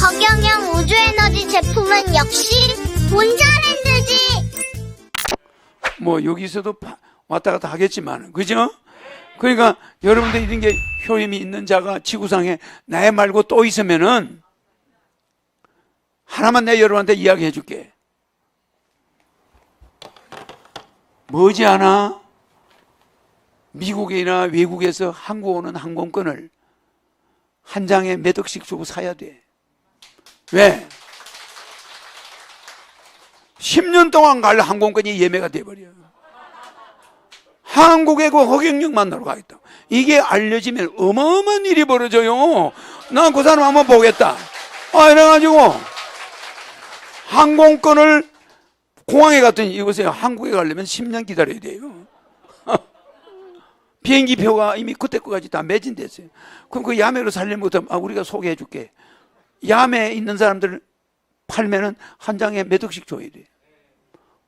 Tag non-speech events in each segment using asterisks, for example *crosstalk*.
허경영 우주에너지 제품은 역시 본자랜드지. 뭐 여기서도 파- 왔다 갔다 하겠지만 그죠? 그러니까 여러분들 이런 게 효임이 있는 자가 지구상에 나 말고 또 있으면은 하나만 내 여러분한테 이야기해 줄게. 머지 않아 미국이나 외국에서 한국 오는 항공권을 한 장에 몇 억씩 주고 사야 돼. 왜? 10년 동안 갈 항공권이 예매가 돼버려. 한국의 그 허경영 만나러 가겠다. 이게 알려지면 어마어마한 일이 벌어져요. 난 그 사람 한번 보겠다. 아, 이래가지고 항공권을 공항에 갔더니 이보세요. 한국에 가려면 10년 기다려야 돼요. *laughs* 비행기 표가 이미 그때 거까지 다 매진됐어요. 그럼 그 야매로 살려면 아, 우리가 소개해 줄게. 야매에 있는 사람들 팔면은 한 장에 몇 억씩 줘야 돼.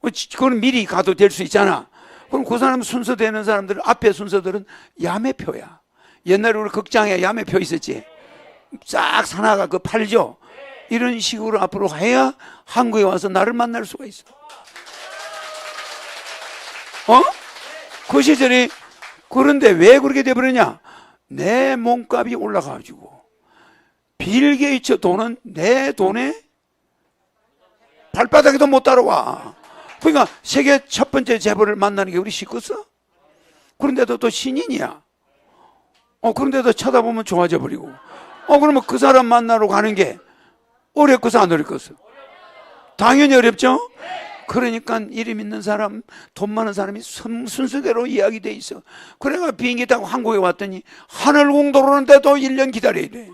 어, 지- 그건 미리 가도 될 수 있잖아. 그럼 그 사람 순서 되는 사람들 앞에 순서들은 야매표야. 옛날에 우리 극장에 야매표 있었지. 싹 사나가 그 팔죠. 이런 식으로 앞으로 해야 한국에 와서 나를 만날 수가 있어. 어? 그 시절에 그런데 왜 그렇게 돼버렸냐? 내 몸값이 올라가가지고 빌 게이츠 돈은 내 돈에 발바닥에도 못 따라와. 그러니까 세계 첫 번째 재벌을 만나는 게 우리 시끄서? 그런데도 또 신인이야. 어, 그런데도 쳐다보면 좋아져 버리고. 어, 그러면 그 사람 만나러 가는 게 어렵겠어, 안 어렵겠어? 당연히 어렵죠? 그러니까 이름 있는 사람, 돈 많은 사람이 순, 순서대로 이야기돼 있어. 그래가 비행기 타고 한국에 왔더니 하늘 공도로는데도 1년 기다려야 돼.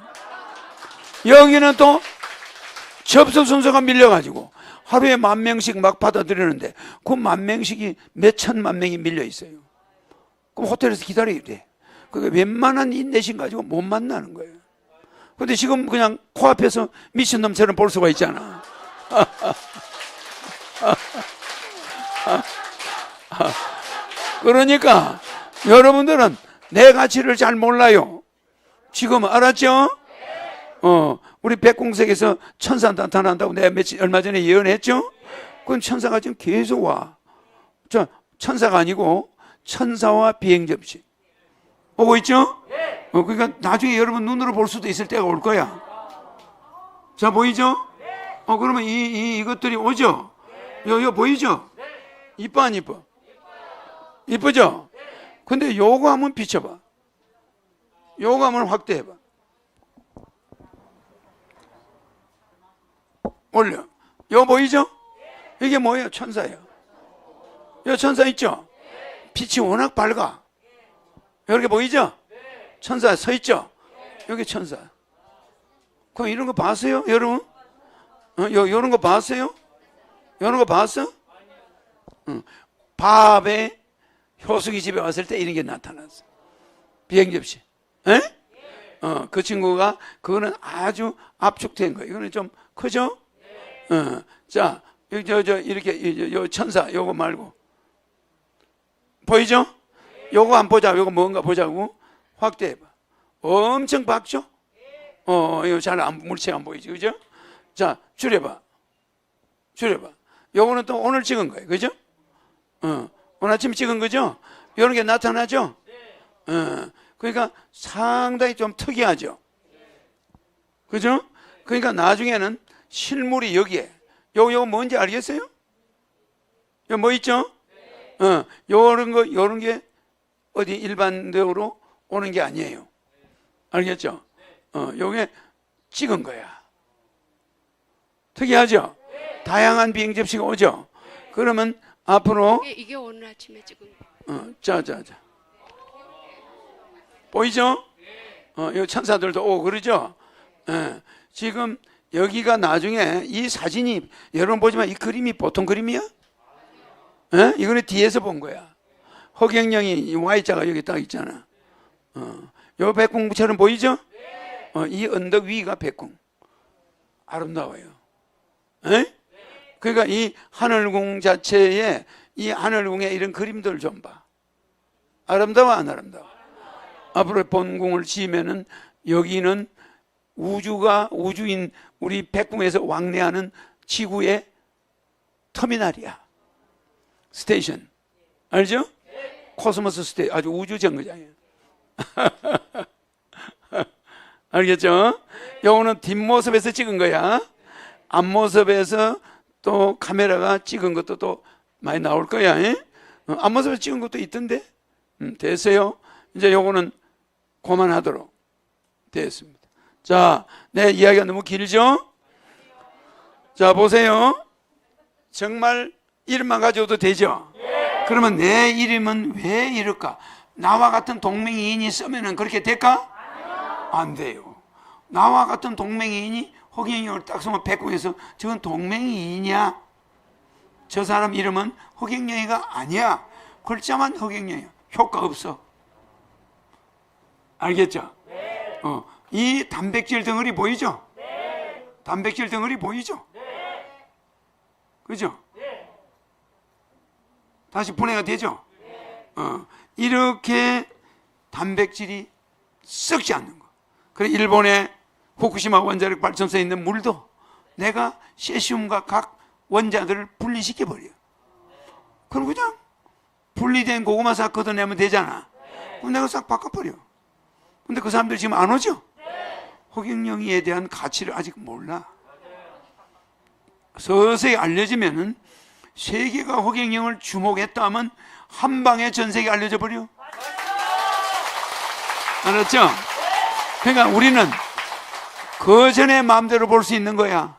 여기는 또 접수 순서가 밀려가지고 하루에 만 명씩 막 받아들이는데 그 만 명씩이 몇 천만 명이 밀려 있어요. 그럼 호텔에서 기다려야 돼. 그게 웬만한 인내심 가지고 못 만나는 거예요. 근데 지금 그냥 코앞에서 미친놈처럼 볼 수가 있잖아. 그러니까 여러분들은 내 가치를 잘 몰라요. 지금 알았죠? 어, 우리 백공석에서 천사 나타난다고 내가 며칠, 얼마 전에 예언했죠? 그건 천사가 지금 계속 와. 저, 천사가 아니고, 천사와 비행접시. 오고 있죠? 어, 그러니까 나중에 여러분 눈으로 볼 수도 있을 때가 올 거야. 자, 보이죠? 어, 그러면 이, 이, 이것들이 오죠? 요, 요 보이죠? 이뻐, 안 이뻐? 이쁘죠? 근데 요거 한번 비춰봐. 요거 한번 확대해봐. 올려. 요 보이죠? 이게 뭐예요? 천사예요. 요 천사 있죠? 빛이 워낙 밝아. 이렇게 보이죠? 천사 서 있죠? 여기 천사. 그럼 이런 거 봤어요? 여러분? 어, 요, 요런 거 봤어요? 요런 거 봤어? 응. 밥에 효숙이 집에 왔을 때 이런 게 나타났어. 비행 접시. 에? 어, 그 친구가 그거는 아주 압축된 거예요. 이거는 좀 크죠? 어, 자, 저, 저, 이렇게, 이- 요 천사, 요거 말고. 보이죠? 요거 안 보자. 요거 뭔가 보자고. 확대해봐. 엄청 밝죠? 어, 이거 잘 안, 물체 안 보이지. 그죠? 자, 줄여봐. 줄여봐. 요거는 또 오늘 찍은 거예요. 그죠? 어, 오늘 아침 찍은 거죠? 요런 게 나타나죠? 어, 그러니까 상당히 좀 특이하죠? 그죠? 그러니까 나중에는 실물이 여기에 요, 요 뭔지 알겠어요? 요 뭐 있죠? 어, 요런 거, 요런 게 어디 일반적으로 오는 게 아니에요. 알겠죠? 어, 요게 찍은 거야. 특이하죠? 다양한 비행 접시가 오죠? 그러면 앞으로, 이게, 이게 오늘 아침에 찍은 거. 어, 자, 자, 자. 보이죠? 어, 요 천사들도 오고 그러죠? 예, 지금 여기가 나중에 이 사진이 여러분 보지만 이 그림이 보통 그림이야? 예? 이거는 뒤에서 본 거야. 허경영이 이 Y자가 여기 딱 있잖아. 어, 요 백궁처럼 보이죠? 어, 이 언덕 위가 백궁. 아름다워요. 예? 그러니까 이 하늘궁 자체에 이 하늘궁의 이런 그림들 좀 봐. 아름다워 안 아름다워? 앞으로 본궁을 지으면은 여기는 우주가 우주인 우리 백궁에서 왕래하는 지구의 터미널이야. 스테이션. 알죠? 코스모스 스테이 아주 우주 정거장이에요. *laughs* 알겠죠? 요거는 뒷모습에서 찍은 거야. 앞모습에서 또 카메라가 찍은 것도 또 많이 나올 거야. 예? 어, 앞모습에서 찍은 것도 있던데. 음, 됐어요. 이제 요거는 그만하도록 됐습니다. 자, 내 이야기가 너무 길죠? 자, 보세요. 정말 이름만 가져도 되죠? 그러면 내 이름은 왜 이럴까? 나와 같은 동맹이인이 쓰면은 그렇게 될까? 안 돼요. 나와 같은 동맹이인이 허경영을 딱 쓰면 백궁에서 저건 동맹이인이야. 저 사람 이름은 허경영이가 아니야. 글자만 허경영이야. 효과 없어. 알겠죠? 어, 이 단백질 덩어리 보이죠? 단백질 덩어리 보이죠? 그죠? 다시 분해가 되죠? 어, 이렇게 단백질이 썩지 않는 거. 그래 일본의 후쿠시마 원자력 발전소에 있는 물도 내가 세슘과 각 원자들을 분리시켜 버려. 그럼 그냥 분리된 고구마 싹 걷어내면 되잖아. 그럼 내가 싹 바꿔버려. 근데 그 사람들 지금 안 오죠? 허경영이에 대한 가치를 아직 몰라. 서서히 알려지면은 세계가 허경영을 주목했다 하면 한 방에 전 세계 알려져 버려. 알았죠? 그러니까 우리는 그 전에 마음대로 볼 수 있는 거야.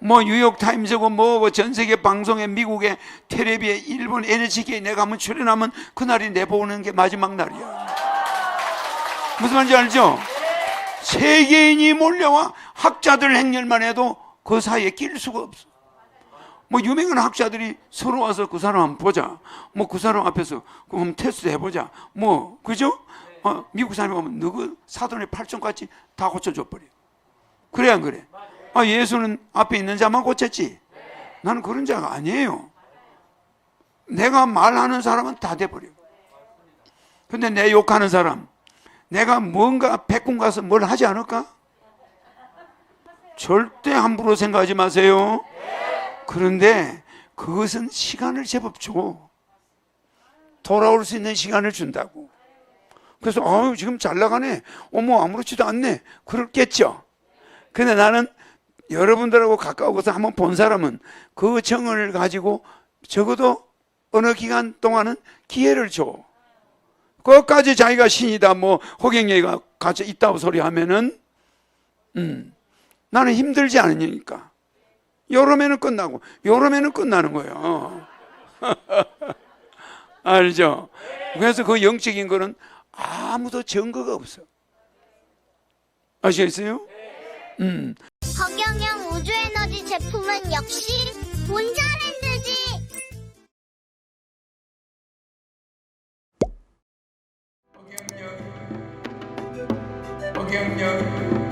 뭐 뉴욕 타임즈고 뭐 전 세계 방송에 미국의 텔레비에 일본 NHK 내가 한번 출연하면 그날이 내 보는 게 마지막 날이야. 무슨 말인지 알죠? 세계인이 몰려와 학자들 행렬만 해도 그 사이에 낄 수가 없어. 뭐 유명한 학자들이 서로 와서 그 사람 한번 보자. 뭐 그 사람 앞에서 그 한번 테스트 해보자. 뭐 그죠? 어, 미국 사람이 오면 누구 사돈의 팔종같이 다 고쳐줘 버려. 그래 안 그래? 아 예수는 앞에 있는 자만 고쳤지. 나는 그런 자가 아니에요. 내가 말하는 사람은 다 돼버려. 근데 내 욕하는 사람, 내가 뭔가 백군 가서 뭘 하지 않을까? 절대 함부로 생각하지 마세요. 그런데 그것은 시간을 제법 줘. 돌아올 수 있는 시간을 준다고. 그래서 아유 지금 잘 나가네. 어머 아무렇지도 않네. 그렇겠죠. 근데 나는 여러분들하고 가까워서 한번 본 사람은 그 정을 가지고 적어도 어느 기간 동안은 기회를 줘. 그것까지 자기가 신이다, 뭐, 호갱이가 같이 있다고 소리 하면은, 음, 나는 힘들지 않으니까. 여름에는 끝나고, 여름에는 끝나는 거예요. *laughs* 알죠? 그래서 그 영적인 거는 아무도 증거가 없어. 아시겠어요? 음. 허경영 우주에너지 제품은 역시 본자 허경영